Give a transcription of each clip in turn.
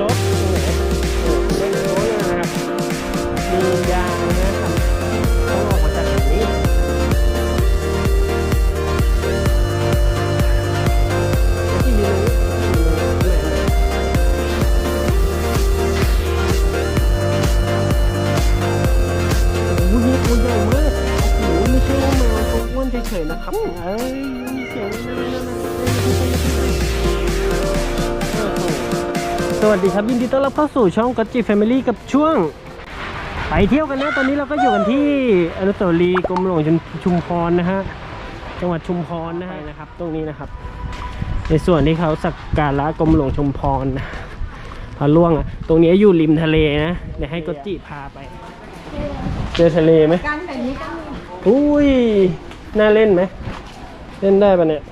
รถตรงไหนโอ้เล่นรถเลยนะครับมียางนะครับต้องออกมาจากตรงนี้แล้วที่อยู่ตรงนี้อยู่ตรงนี้โอ้โหนี่ตัวใหญ่มากโอ้โหไม่ใช่ว่าแมวตัวอ้วนเฉยๆนะครับเอ้ยมีเสียงนั่นๆ สวัสดีครับยินดีต้อนรับเข้าสู่ช่องกัจจิแฟมิลี่กับช่วง ไปเที่ยวกันนะ ตอนนี้เราก็อยู่กันที่อนุสาวรีย์กรมหลวงชุมชุมพรนะฮะจังหวัดชุมพรนะฮะนะครับ ตรงนี้นะครับ ในส่วนที่เขาสักการะกรมหลวงชุมพรนะพาล่วงอะตรงนี้อยู่ริมทะเลนะเดี๋ยวให้กัจจิพาไป เจอทะเลไหมกันแบบนี้ก็มีอุ้ยน่าเล่นไหมเล่นได้ปะเนี่ย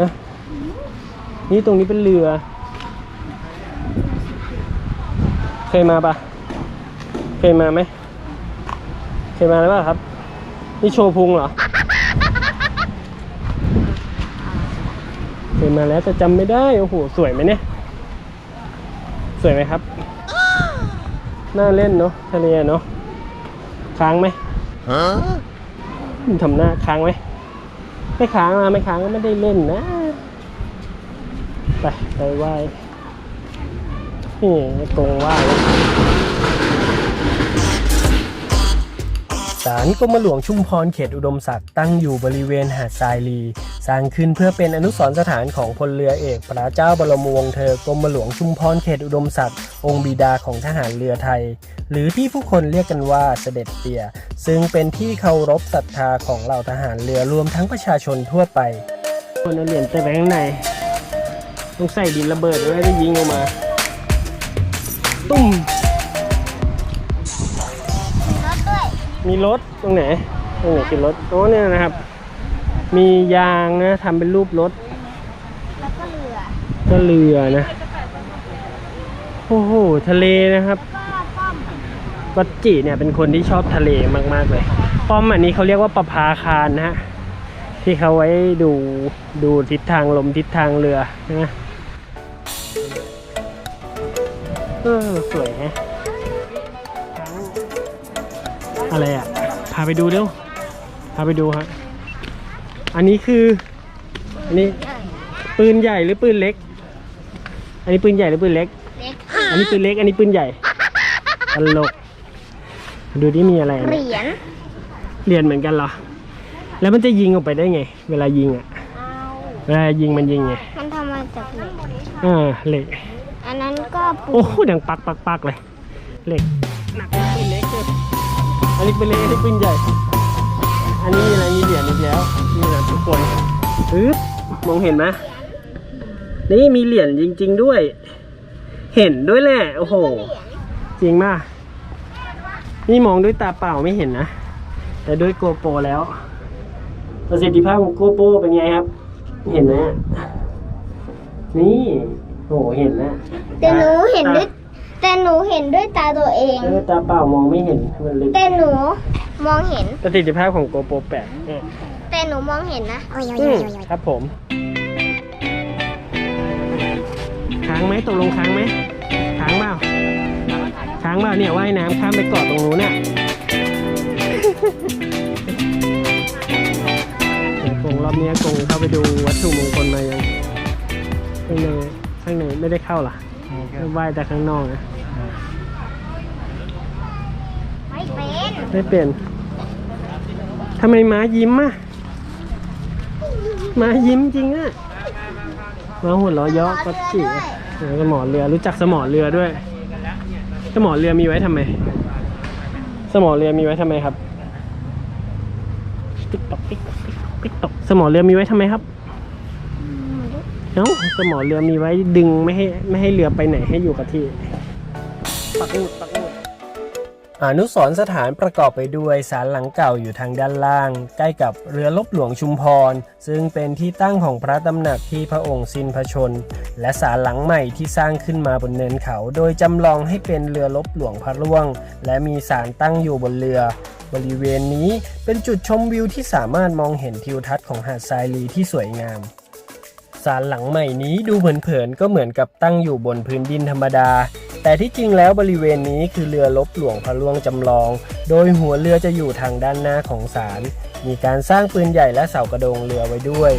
นะนี่ตรงนี้เป็นเรือ เคยมาปะเคยมาไหมเคยมาแล้วปะครับ นี่โชว์พุงเหรอ เคยมาแล้วแต่จำไม่ได้โอ้โหสวยไหมเนี่ย สวยไหมครับ น่าเล่นเนาะทะเลเนาะค้างไหมทำหน้าค้างไหมไม่ค้างนะไม่ค้างก็ไม่ได้เล่นนะ ไปไปไหว้ นี่ตรงไหว้ศาลกรมหลวงชุมพรเขตอุดมศักดิ์ตั้งอยู่บริเวณหาดทรายลี สร้างขึ้นเพื่อเป็นอนุสรณ์สถานของพลเรือเอกพระเจ้าบรมวงศ์เธอกรมหลวงชุมพรเขตอุดมศักดิ์องค์บิดาของทหารเรือไทย หรือที่ผู้คนเรียกกันว่าเสด็จเตี่ยซึ่งเป็นที่เคารพศรัทธาของเหล่าทหารเรือรวมทั้งประชาชนทั่วไปคนเอาเหรียญแต่แบงค์ในต้องใส่ดินระเบิดไว้ได้ยิงออกมา ตุ้มรถด้วยมีรถตรงไหนตรงไหนคือรถโอ้เนี่ยนะครับ มียางนะทำเป็นรูปรถแล้วก็เรือก็เรือนะโอ้โหทะเลนะครับก็ป้อมก็จิเนี่ยเป็นคนที่ชอบทะเลมาก ๆ เลย ป้อมอันนี้เขาเรียกว่าประภาคารนะฮะที่เขาไว้ดูดูทิศทางลมทิศทางเรือนะ เออ สวยแฮะ อะไรอะ พาไปดูเร็ว พาไปดูฮะ อันนี้คือ อันนี้ปืนใหญ่หรือปืนเล็ก อันนี้ปืนใหญ่หรือปืนเล็ก เล็กอันนี้ปืนเล็ก อันนี้ปืนใหญ่ตลก ดูที่มีอะไรเหนะรียญเรียนเหมือนกันเหรอ แล้วมันจะยิงออกไปได้ไง เวลายิงอะ เอา เวลายิงมันยิงไง มันทำมาจากเหล็ก อ่าเหล็กอันนั้น ก็ปูโอ้โหดังปักปักปักเลยเหล็กหนักกว่าปืนเล็กเลยอันนี้ปืนเล็กอันนี้ปืนใหญ่ อันนี้มีอะไรมีเหรียญอีกแล้วนี่นะทุกคนปึ๊บมองเห็นไหมนี่มีเหรียญจริง ๆด้วย เห็นด้วยแหละโอ้โห จริงมากนี่มองด้วยตาเปล่าไม่เห็นนะ แต่ด้วยโกโปรแล้ว ประสิทธิภาพของโกโปรเป็นไงครับ เห็นไหมอะนี่โหเห็นนะ แต่หนูเห็นด้วยแต่หนูเห็นด้วยตาตัวเองตาด้วยตาเปล่ามองไม่เห็นมันลึกแต่หนูมองเห็น ประสิทธิภาพของโกโปรแปดเนี่ยแต่หนูมองเห็นนะอืมครับผม ค้างไหมตกลงค้างไหมค้างเปล่าค้างเปล่าเนี่ยว่ายน้ำข้ามไปเกาะตรงนู้นน่ะเดี๋ยวกงรอบเนี้ยกงเข้าไปดูวัตถุมงคลมายังข้างในข้างในไม่ได้เข้าเหรอ ไหว้แต่ข้างนอกนะไม่เป็นไม่เป็นทำไมม้ายิ้มอะม้ายิ้มจริงอะม้าหัวเราะเยาะก็จีสมอเรือรู้จักสมอเรือด้วย สมอเรือมีไว้ทำไม สมอเรือมีไว้ทำไมครับ ติ๊กตอกติ๊กตอกติ๊กตอกติ๊กตอกสมอเรือมีไว้ทำไมครับ เอ้าสมอเรือมีไว้ดึงไม่ให้ไม่ให้เรือไปไหนให้อยู่กับที่ ปักหมุดปักหมุดอนุสรณ์สถานประกอบไปด้วยศาลหลังเก่าอยู่ทางด้านล่าง ใกล้กับเรือลบหลวงชุมพร ซึ่งเป็นที่ตั้งของพระตำหนักที่พระองค์สิ้นพระชน และศาลหลังใหม่ที่สร้างขึ้นมาบนเนินเขา โดยจำลองให้เป็นเรือลบหลวงพระร่วง และมีศาลตั้งอยู่บนเรือ บริเวณนี้เป็นจุดชมวิวที่สามารถมองเห็นทิวทัศน์ของหาดทรายลีที่สวยงาม ศาลหลังใหม่นี้ดูเผินๆก็เหมือนกับตั้งอยู่บนพื้นดินธรรมดา แต่ที่จริงแล้วบริเวณนี้คือเรือลบหลวงพระล่วงจำลอง โดยหัวเรือจะอยู่ทางด้านหน้าของศาลมีการสร้างปืนใหญ่และเสากระโดงเรือไว้ด้วย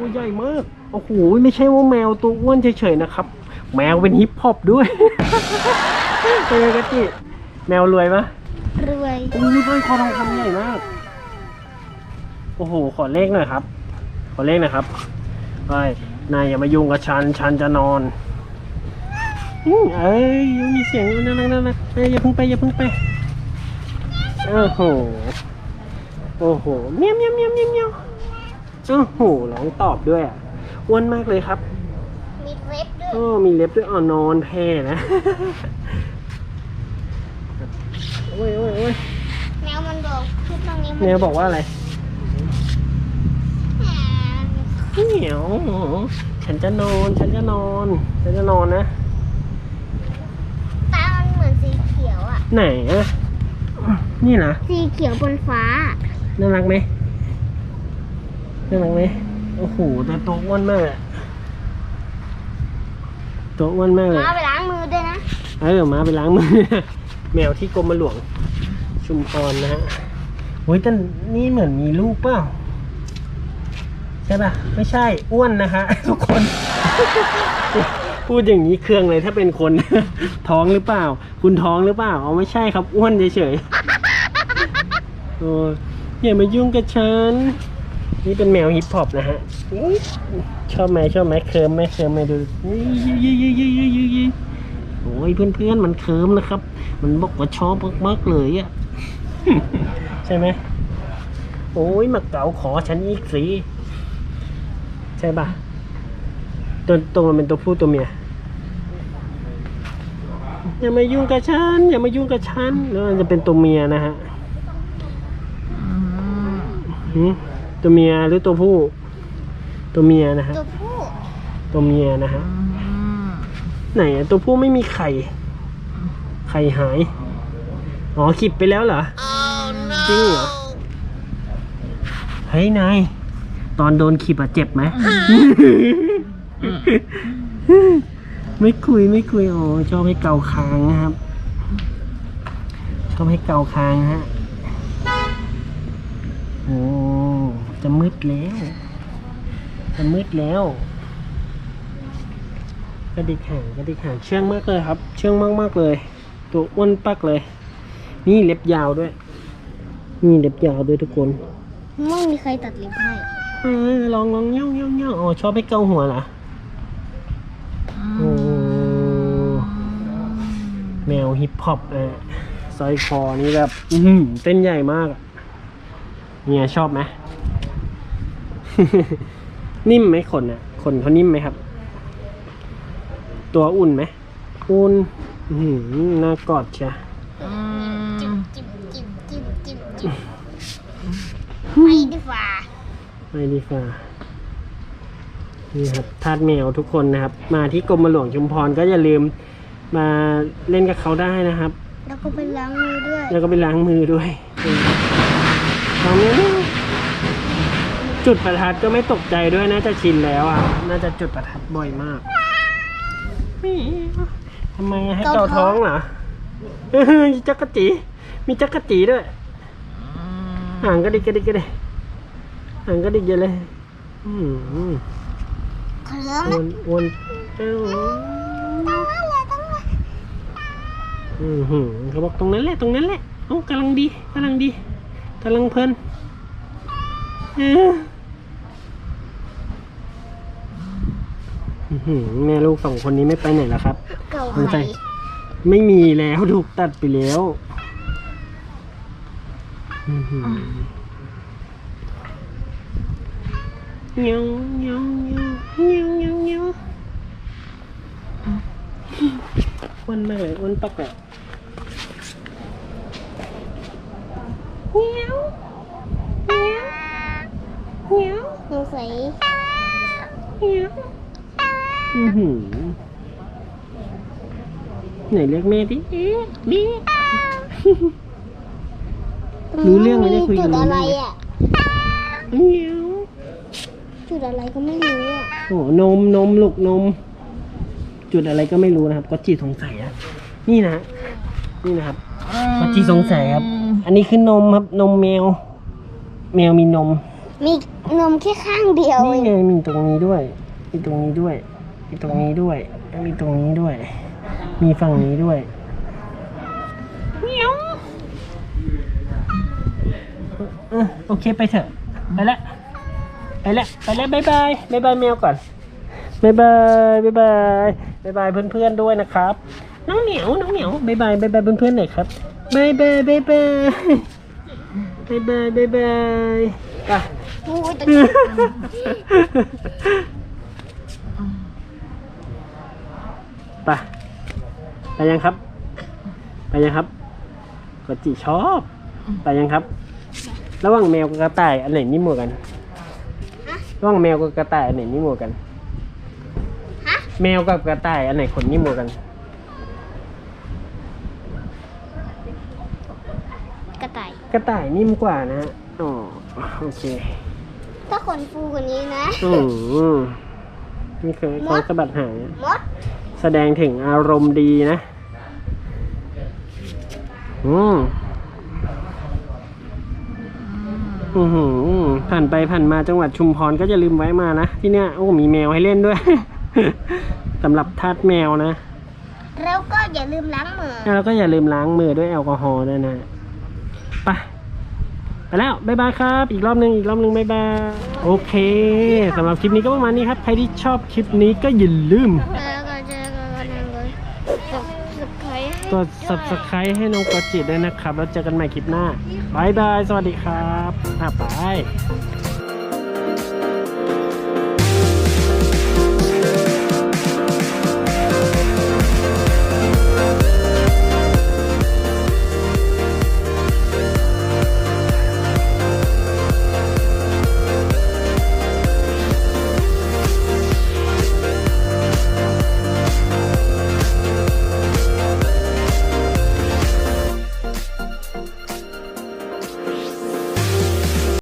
ตัวใหญ่มาก โอ้โห ไม่ใช่ว่าแมวตัวอ้วนเฉยๆนะครับ แมวเป็นฮิปฮอปด้วยเป็นไงกันจิแมวรวยปะรวยอุ้ยด้วยคอทองคำใหญ่มาก โอ้โห ขอเลขหน่อยครับ ขอเลขหน่อยครับไปนายอย่ามายุ่งกับฉัน ฉันจะนอนอืมเอ้ยยังมีเสียงอยู่นั่นนั่นนั่นเอ้ยอย่าเพิ่งไปอย่าเพิ่งไปโอ้โห โอ้โห เมียวเมียวเมียวเมียว เมียวโอ้โหร้องตอบด้วยอะอ้วนมากเลยครับ มีเล็บด้วย โอ้มีเล็บด้วยอ่อนนอนแพ้นะ โอ้ยโอ้ยโอ้ยแมวมันบอกชุดตรงนี้แมวบอกว่าอะไรเหนียวฉันจะนอน ฉันจะนอน ฉันจะนอนนะ ตามันเหมือนสีเขียวอะ ไหนอะนี่นะ สีเขียวบนฟ้า น่ารักไหม น่ารักไหมโอ้โหแต่ตัวอ้วนมากอะตัวอ้วนมากเลย มาไปล้างมือด้วยนะ เออมาไปล้างมือ แมวที่กรมหลวง ชุมพรนะฮะโอ้ยแต่นี่เหมือนมีลูกเปล่าใช่ป่ะ ไม่ใช่อ้วนนะคะ ทุกคน พูดอย่างนี้เครื่องเลยถ้าเป็นคน ท้องหรือเปล่า คุณท้องหรือเปล่าเอาไม่ใช่ครับอ้วนเฉยๆโอ้ยอย่ามายุ่งกับฉัน นี่เป็นแมวฮิปฮอปนะฮะอุ๊ยชอบไหมชอบไหมเคิร์มไหมเคิร์มไหมดูอุ๊ยยี่ยี่ยี่ยี่ยี่ยี่โอ้ยเพื่อนๆมันเคิร์มนะครับ มันบอกว่าชอบมากๆเลยอะใช่ไหมโอ้ยมาเก๋าขอฉันอีกสิใช่ป่ะตัวตรงมันเป็นตัวผู้ตัวเมียอย่ามายุ่งกับฉันอย่ามายุ่งกับฉันแล้วมันจะเป็นตัวเมียนะฮะหืม ตัวเมียหรือตัวผู้ ตัวเมียนะฮะตัวผู้ตัวเมียนะฮะไหนอะตัวผู้ไม่มีไข่ ไข่หาย อ๋อขิบไปแล้วเหรอจริงเหรอเฮ้ยนายตอนโดนขีบอะเจ็บไหม ไม่คุยไม่คุยอ๋อชอบให้เกาคางนะครับ ชอบให้เกาคางฮะ โอ้ จะมืดแล้ว จะมืดแล้วกระดิกหางกระดิกหางเชื่องมากเลยครับ เชื่องมากมากๆเลย ตัวอ้วนปักเลย นี่เล็บยาวด้วย นี่เล็บยาวด้วยทุกคน ไม่มีใครตัดเล็บให้เออลองลองเงี้ยวเงี้ยวเงี้ยวอ๋อชอบให้เกาหัวเหรอโอ้แมวฮิปฮอปเลยสร้อยคอนี่แบบอื้อหือเต้นใหญ่มากอะเนี่ยชอบไหม นิ่มไหมขนอะขนเขานิ่มไหมครับ ตัวอุ่นไหมอุ่นหือน่ากอดเชียจิบจิบจิบจิบจิบจิบไม่ดีฝ่าไม่ดีกว่านี่ครับทาสแมวทุกคนนะครับ มาที่กรมหลวงชุมพรก็อย่าลืมมาเล่นกับเขาได้นะครับ แล้วก็ไปล้างมือด้วย แล้วก็ไปล้างมือด้วยตอนนี้ จุดประทัดก็ไม่ตกใจด้วยน่าจะชินแล้วอะ น่าจะจุดประทัดบ่อยมากทำไมให้เกาท้องเหรอเฮ้ยจักรจีมีจักรจีด้วยหางกระดิกกระดิกกระดิกหางกระดิกเยอะเลยอืมเคลิ้มอ้วนอ้วนเอ้าตั้งนั่นเลยตั้งนั่นอือหือเขาบอกตรงนั้นแหละตรงนั้นแหละโอ้กำลังดีกำลังดีกำลังเพลินเออ แม่ลูกสองคนนี้ไม่ไปไหนแล้วครับเก่าสงไหสัยไม่มีแล้วถูกตัดไปแล้วออื้อหือเงี้ยวเงี้ยวเงี้ยวเงี้ยวเงี้ยวเงี้ยวอ้วนมากเลยอ้วนปักอะเงี้ยวเงี้ยวเงี้ยวสงสัยเงี้ยว อือหือไหนเรียกแม่ดิเอ๊ะดิรู้เรื่องไหมเนี่ยคุยกันจุดรู้อะเรื่ไรองไหมอะเงี้ยวจุดอะไรก็ไม่รู้อะโอ้นมนมลูกนม จุดอะไรก็ไม่รู้นะครับก็จีสงสัยอะนี่นะนี่นะครับก็จีสงสัยครับ อันนี้คือนมครับนมแมว แมวมีนมมีนมแค่ข้างเดียวนี่เองไงมีตรงนี้ด้วยมีตรงนี้ด้วย มีตรงนี้ด้วย มีตรงนี้ด้วย มีฝั่งนี้ด้วยเมียวเออโอเคไปเถอะ ไปละ ไปละ ไปละบายบายบายบายแมวก่อนบายบายบายบายบายบายเพื่อนๆด้วยนะครับ น้องเหมียว น้องเหมียวบายบายบายบายเพื่อนๆหน่อยครับบายบายบายบายบายบายบายบายไป อู้ตะ ไปไปยังครับ ไปยังครับกจิชอบ ไปยังครับ ระหว่างแมวกับกระต่ายอันไหนนิ่มกว่ากัน ระหว่างแมวกับกระต่ายอันไหนนิ่มกว่ากัน ฮะ แมวกับกระต่ายอันไหนขนนิ่มกว่ากัน กระต่าย กระต่ายนิ่มกว่านะฮะอ๋อโอเค ถ้าขนฟูกว่านี้นะ อืมนี่คือเขาสะบัดหาง มด แสดงถึงอารมณ์ดีนะ อืมอือหือผ่านไปผ่านมาจังหวัดชุมพรก็จะลืมไว้มานะ ที่เนี้ยโอ้ มีแมวให้เล่นด้วย สำหรับทาสแมวนะแล้วก็อย่าลืมล้างมือแล้วก็อย่าลืมล้างมือด้วยแอลกอฮอล์ด้วยนะไปไปแล้วบ๊ายบายครับ อีกรอบหนึ่งอีกรอบหนึ่งบ๊ายบาย โอเคสำหรับคลิปนี้ก็ประมาณนี้ครับ ใครที่ชอบคลิปนี้ก็อย่าลืม แล้วก็จะก็กำลังเลยกดสไครต์ให้ กด subscribe ให้น้องกอจิด้วยนะครับ แล้วเจอกันใหม่คลิปหน้าบายบาย สวัสดีครับอะไป